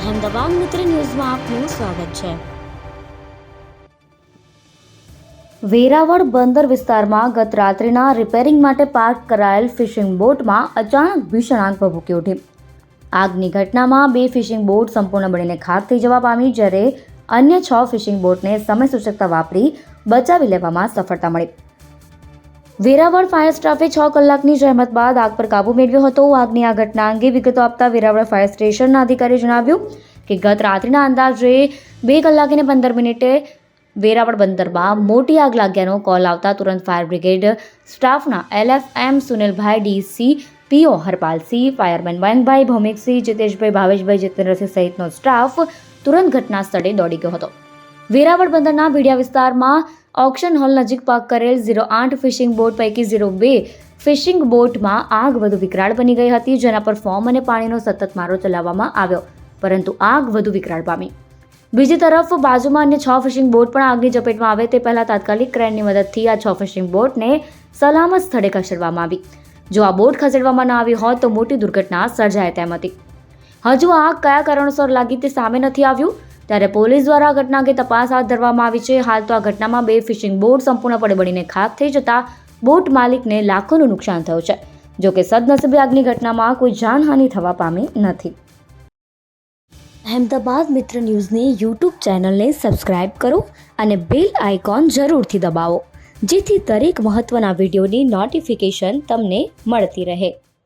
અહેમદાબાદ મિત્ર ન્યૂઝમાં આપનું સ્વાગત છે. વેરાવળ બંદર વિસ્તારમાં ગત રાત્રિના રિપેરિંગ માટે પાર્ક કરાયેલ ફિશિંગ બોટમાં અચાનક ભીષણ આગ ભભૂકી ઉઠી. આગની ઘટનામાં બે ફિશિંગ બોટ સંપૂર્ણ બળીને ખાક થઈ જવા પામી, જ્યારે અન્ય છ ફિશિંગ બોટને સમય સૂચકતા વાપરી બચાવી લેવામાં સફળતા મળી. વેરાવળ ફાયર સ્ટાફે છ કલાકની જહેમત બાદ આગ પર કાબૂ મેળવ્યો હતો. આગની આ ઘટના અંગે વિગતો આપતા વેરાવળ ફાયર સ્ટેશનના અધિકારીએ જણાવ્યું કે ગત રાત્રિના અંદાજે બે કલાક અને પંદર મિનિટે વેરાવળ બંદરમાં મોટી આગ લાગ્યાનો કોલ આવતા તુરંત ફાયર બ્રિગેડ સ્ટાફના LFM Sunilbhai DC, PO Harpalsinh, fireman Mayankbhai Bhaumiksinh, Jiteshbhai Bhaveshbhai Jitendrasinh સહિતનો સ્ટાફ તુરંત ઘટના સ્થળે દોડી ગયો હતો. વેરાવળ બંદરના ભીડિયા વિસ્તારમાં ઓક્શન હોલ નજીક પાર્ક કરેલ ઝીરો આઠ ફિશિંગ બોટ પૈકી ઝીરો બે ફિશિંગ બોટમાં આગ વધુ વિકરાળ બની ગઈ હતી, જેના પર ફોર્મ અને પાણીનો સતત મારો ચલાવવામાં આવ્યો. પરંતુ આગ વધુ વિકરાળ પામી. બીજી તરફ, બાજુમાં અન્ય છ ફિશિંગ બોટ પણ આગની ઝપેટમાં આવે તે પહેલાં તાત્કાલિક ક્રેનની મદદથી આ છ ફિશિંગ બોટને સલામત સ્થળે ખસેડવામાં આવી. જો આ બોટ ખસેડવામાં ન આવી હોત તો મોટી દુર્ઘટના સર્જાય તેમ હતી. હજુ આગ કયા કારણોસર લાગી તે સામે નથી આવ્યું? ત્યારે પોલીસ દ્વારા ઘટના અંગે તપાસ હાથ ધરવામાં આવી છે. હાલ તો આ ઘટનામાં બે ફિશિંગ બોટ સંપૂર્ણપણે બળીને ખાક થઈ જતા બોટ માલિકને લાખોનું નુકસાન થયું છે. જો કે સદનસીબે આગની ઘટનામાં કોઈ જાનહાનિ થવા પામી નથી. અહેમદાબાદ મિત્ર ન્યૂઝની યુટ્યુબ ચેનલને સબસ્ક્રાઇબ કરો અને બેલ આઇકોન જરૂરથી દબાવો, જેથી દરેક મહત્ત્વના વિડીયોની નોટિફિકેશન તમને મળતી રહે.